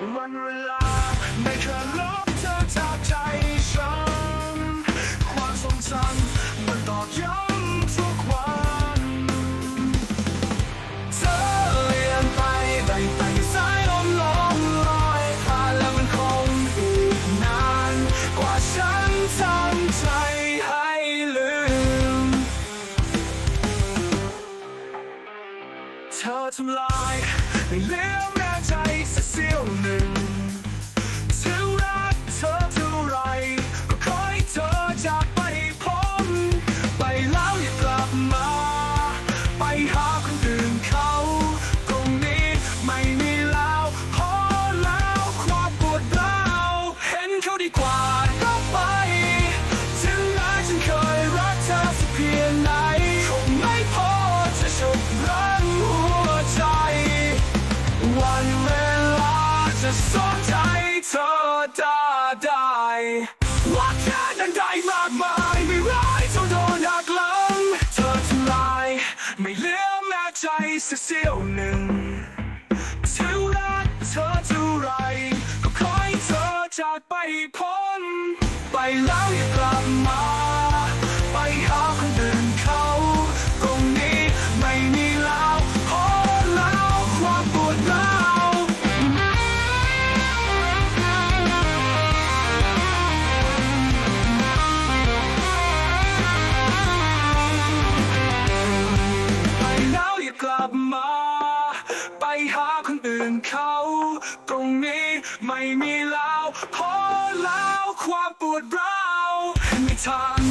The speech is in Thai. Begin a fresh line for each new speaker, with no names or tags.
วันเวลาไม่เคยลบเธอจากใจฉัน ความทรงจำมันตอกย้ำทุกวันเธอเลี่ยนไปไปไปสายลมลมลอยผ่านแล้วมันคงอีกนาน กว่าฉันทำใจให้ลืม เธอทำลายไม่เหลือแม้ใจสักเสี้ยว จะสนใจเธอได้ได้ว่าแค่นั้นได้มากมายไม่ร้ายเท่าโดนหักหลังเธอทำลายไม่เหลือแม้ใจสักเสี้ยวหนึ่งถึงรักเธอเท่าไรก็ขอให้เธอจากไปพ้นไปแล้วอย่ากลับมา อื่นเขา ตรงนี้ไม่มีแล้ว พอแล้วความปวดร้าวไม่ทาง